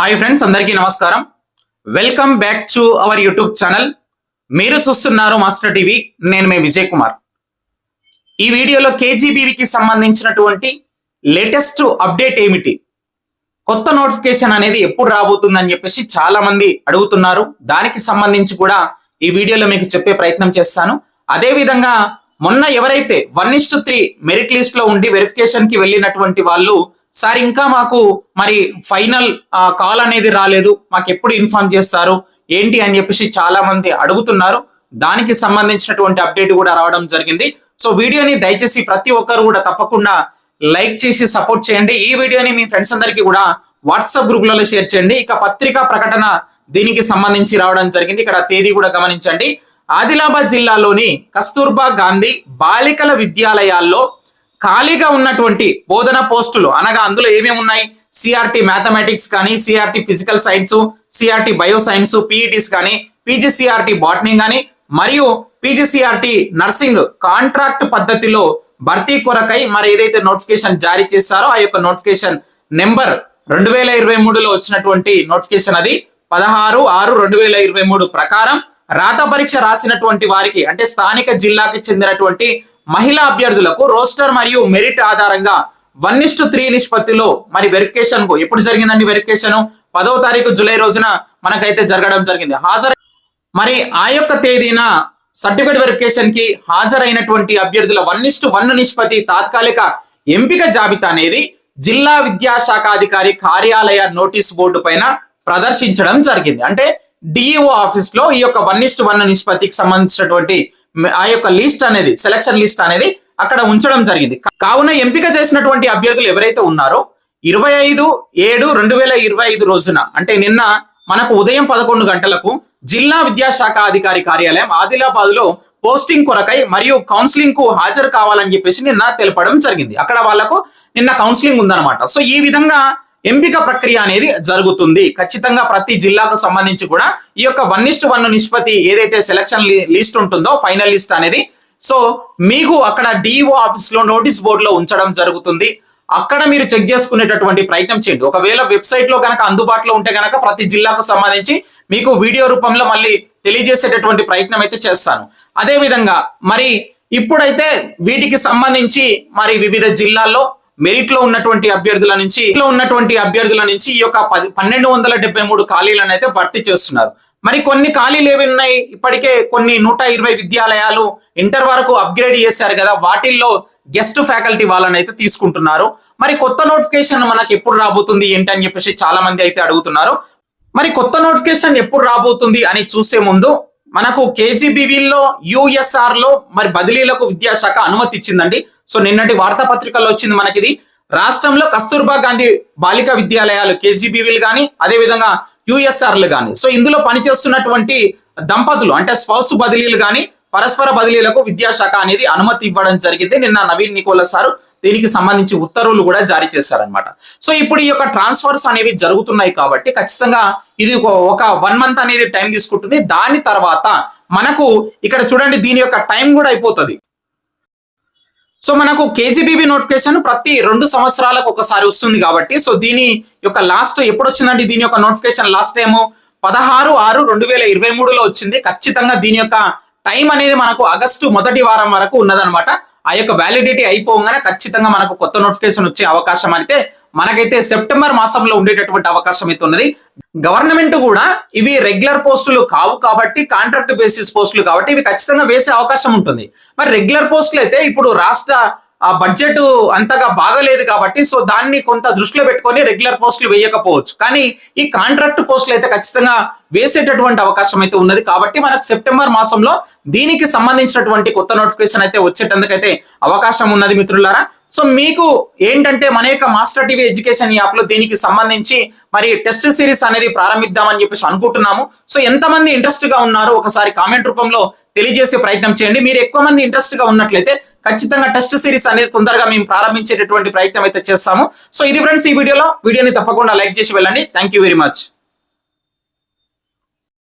Hi friends అందరికీ నమస్కారం. Welcome back to our YouTube channel మీరు చూస్తున్నారు మాస్టర్ టీవీ నేను మీ విజయ్ కుమార్. ఈ వీడియోలో కేజీబీవీకి సంబంధించినటువంటి లేటెస్ట్ అప్డేట్ ఏమిటి? కొత్త నోటిఫికేషన్ అనేది ఎప్పుడు రాబోతుందని చెప్పేసి చాలా మంది అడుగుతున్నారు. దానికి సంబంధించి కూడా ఈ వీడియోలో మీకు చెప్పే ప్రయత్నం చేస్తాను. అదేవిధంగా మొన్న ఎవరైతే వన్ ఇస్ త్రీ మెరిట్ లిస్ట్లో ఉండి వెరిఫికేషన్కి వెళ్ళినటువంటి వాళ్ళు సార్ ఇంకా మాకు మరి ఫైనల్ కాల్ అనేది రాలేదు. మాకు ఎప్పుడు ఇన్ఫార్మ్ చేస్తారు? ఏంటి? అని చెప్పేసి చాలా మంది అడుగుతున్నారు. దానికి సంబంధించినటువంటి అప్డేట్ కూడా రావడం జరిగింది. సో వీడియోని దయచేసి ప్రతి ఒక్కరు కూడా తప్పకుండా లైక్ చేసి సపోర్ట్ చేయండి. ఈ వీడియోని మీ ఫ్రెండ్స్ అందరికీ కూడా వాట్సాప్ గ్రూప్లలో షేర్ చేయండి. ఇక పత్రికా ప్రకటన దీనికి సంబంధించి రావడం జరిగింది. ఇక్కడ తేదీ కూడా గమనించండి. ఆదిలాబాద్ జిల్లాలోని కస్తూర్బా గాంధీ బాలికల విద్యాలయాల్లో ఖాళీగా ఉన్నటువంటి బోధన పోస్టులు అనగా అందులో ఏమేమి ఉన్నాయి? సిఆర్టీ మ్యాథమెటిక్స్ కానీ CRT physical science CRT bio science PETs కానీ పీజీసీఆర్టీ బాటనీ కానీ మరియు పీజీసీఆర్టీ నర్సింగ్ కాంట్రాక్ట్ పద్ధతిలో భర్తీ కొరకై మరి ఏదైతే నోటిఫికేషన్ జారీ చేశారో ఆ యొక్క నోటిఫికేషన్ నెంబర్ రెండు వేల ఇరవై మూడులో వచ్చినటువంటి నోటిఫికేషన్ అది పదహారు ఆరు రెండు వేల ఇరవై మూడు ప్రకారం రాత పరీక్ష రాసినటువంటి వారికి అంటే స్థానిక జిల్లాకి చెందినటువంటి మహిళా అభ్యర్థులకు రోస్టర్ మరియు మెరిట్ ఆధారంగా వన్ ఇస్టు త్రీ నిష్పత్తిలో మరి వెరిఫికేషన్కు ఎప్పుడు జరిగిందండి వెరిఫికేషన్ పదవ తారీఖు జూలై రోజున మనకైతే జరగడం జరిగింది. హాజరు మరి ఆ యొక్క తేదీన సర్టిఫికేట్ వెరిఫికేషన్కి హాజరైనటువంటి అభ్యర్థుల వన్ ఇస్టు వన్ నిష్పత్తి తాత్కాలిక ఎంపిక జాబితా అనేది జిల్లా విద్యాశాఖ అధికారి కార్యాలయ నోటీస్ బోర్డు పైన ప్రదర్శించడం జరిగింది. అంటే డిఈఓ ఆఫీస్లో ఈ యొక్క వన్ ఇస్ట్ వన్ నిష్పత్తికి సంబంధించినటువంటి ఆ యొక్క లిస్ట్ అనేది సెలక్షన్ లిస్ట్ అనేది అక్కడ ఉంచడం జరిగింది. కావున ఎంపిక చేసినటువంటి అభ్యర్థులు ఎవరైతే ఉన్నారో ఇరవై ఐదు ఏడు రెండు వేల ఇరవై ఐదు రోజున అంటే నిన్న మనకు ఉదయం పదకొండు గంటలకు జిల్లా విద్యాశాఖ అధికారి కార్యాలయం ఆదిలాబాద్లో పోస్టింగ్ కొరకై మరియు కౌన్సిలింగ్కు హాజరు కావాలని చెప్పేసి నిన్న తెలపడం జరిగింది. అక్కడ వాళ్ళకు నిన్న కౌన్సిలింగ్ ఉందన్నమాట. సో ఈ విధంగా ఎంపిక ప్రక్రియ అనేది జరుగుతుంది. ఖచ్చితంగా ప్రతి జిల్లాకు సంబంధించి కూడా ఈ యొక్క వన్ ఇస్ట్ వన్ నిష్పత్తి ఏదైతే సెలక్షన్ లిస్ట్ ఉంటుందో ఫైనల్ లిస్ట్ అనేది. సో మీకు అక్కడ డిఓ ఆఫీస్లో నోటీస్ బోర్డులో ఉంచడం జరుగుతుంది. అక్కడ మీరు చెక్ చేసుకునేటటువంటి ప్రయత్నం చేయండి. ఒకవేళ వెబ్సైట్లో కనుక అందుబాటులో ఉంటే కనుక ప్రతి జిల్లాకు సంబంధించి మీకు వీడియో రూపంలో మళ్ళీ తెలియజేసేటటువంటి ప్రయత్నం అయితే చేస్తాను. అదే విధంగా మరి ఇప్పుడైతే వీటికి సంబంధించి మరి వివిధ జిల్లాల్లో మెరిట్లో ఉన్నటువంటి అభ్యర్థుల నుంచి లో ఉన్నటువంటి అభ్యర్థుల నుంచి ఈ యొక్క పన్నెండు వందల డెబ్బై మూడు ఖాళీలను అయితే భర్తీ చేస్తున్నారు. మరి కొన్ని ఖాళీలు ఏవి ఉన్నాయి? ఇప్పటికే కొన్ని నూట ఇరవై విద్యాలయాలు ఇంటర్ వరకు అప్గ్రేడ్ చేశారు కదా వాటిల్లో గెస్ట్ ఫ్యాకల్టీ వాళ్ళని అయితే తీసుకుంటున్నారు. మరి కొత్త నోటిఫికేషన్ మనకి ఎప్పుడు రాబోతుంది ఏంటి అని చెప్పేసి చాలా మంది అయితే అడుగుతున్నారు. మరి కొత్త నోటిఫికేషన్ ఎప్పుడు రాబోతుంది అని చూసే ముందు మనకు కేజీబీవీల్లో యుఎస్ఆర్లో మరి బదిలీలకు విద్యాశాఖ అనుమతి ఇచ్చిందండి సో నిన్నటి వార్తాపత్రికల్లో వచ్చింది మనకిది. రాష్ట్రంలో కస్తూర్బా గాంధీ బాలికా విద్యాలయాలు కేజీబీవీలు కానీ అదేవిధంగా యుఎస్ఆర్లు కానీ సో ఇందులో పనిచేస్తున్నటువంటి దంపతులు అంటే స్పౌస్ బదిలీలు కానీ పరస్పర బదిలీలకు విద్యాశాఖ అనేది అనుమతి ఇవ్వడం జరిగింది నిన్న నవీన్ నికోల సారు. దీనికి సంబంధించి ఉత్తర్వులు కూడా జారీ చేశారనమాట సో ఇప్పుడు ఈ యొక్క ట్రాన్స్ఫర్స్ అనేవి జరుగుతున్నాయి కాబట్టి ఖచ్చితంగా ఇది ఒక వన్ మంత్ అనేది టైం తీసుకుంటుంది. దాని తర్వాత మనకు ఇక్కడ చూడండి దీని యొక్క టైం కూడా అయిపోతుంది. సో మనకు కేజీబీబీ నోటిఫికేషన్ ప్రతి రెండు సంవత్సరాలకు ఒకసారి వస్తుంది కాబట్టి సో దీని యొక్క లాస్ట్ ఎప్పుడు వచ్చిందండి దీని యొక్క నోటిఫికేషన్ లాస్ట్ టైం పదహారు ఆరు రెండు వేల ఇరవై మూడులో వచ్చింది. ఖచ్చితంగా దీని యొక్క టైం అనేది మనకు ఆగస్టు మొదటి వారం వరకు ఉన్నదనమాట ఆ యొక్క వ్యాలిడిటీ అయిపోగానే ఖచ్చితంగా మనకు కొత్త నోటిఫికేషన్ వచ్చే అవకాశం అయితే మనకైతే సెప్టెంబర్ మాసంలో ఉండేటటువంటి అవకాశం అయితే ఉన్నది. గవర్నమెంట్ కూడా ఇవి రెగ్యులర్ పోస్టులు కావు కాబట్టి కాంట్రాక్ట్ బేసిస్ పోస్టులు కాబట్టి ఇవి ఖచ్చితంగా వేసే అవకాశం ఉంటుంది. మరి రెగ్యులర్ పోస్టులు అయితే ఇప్పుడు రాష్ట్ర ఆ బడ్జెట్ అంతగా బాగలేదు కాబట్టి సో దాన్ని కొంత దృష్టిలో పెట్టుకొని రెగ్యులర్ పోస్టులు వేయకపోవచ్చు. కానీ ఈ కాంట్రాక్ట్ పోస్టులు అయితే ఖచ్చితంగా వేసేటటువంటి అవకాశం అయితే ఉన్నది. కాబట్టి మనకు సెప్టెంబర్ మాసంలో దీనికి సంబంధించినటువంటి కొత్త నోటిఫికేషన్ అయితే వచ్చేటందుకైతే అవకాశం ఉన్నది మిత్రులారా. సో మీకు ఏంటంటే మన యొక్క మాస్టర్ టీవీ ఎడ్యుకేషన్ యాప్లో దీనికి సంబంధించి మరి టెస్ట్ సిరీస్ అనేది ప్రారంభిద్దామని చెప్పేసి అనుకుంటున్నాము. సో ఎంతమంది ఇంట్రెస్ట్గా ఉన్నారు ఒకసారి కామెంట్ రూపంలో తెలియజేసే ప్రయత్నం చేయండి. మీరు ఎక్కువ మంది ఇంట్రెస్ట్గా ఉన్నట్లయితే ఖచ్చితంగా టెస్ట్ సిరీస్ అనేది తొందరగా మేము ప్రారంభించేటటువంటి ప్రయత్నం అయితే చేస్తాము. సో ఇది ఫ్రెండ్స్ ఈ వీడియోలో. వీడియోని తప్పకుండా లైక్ చేసి వెళ్ళండి. Thank very much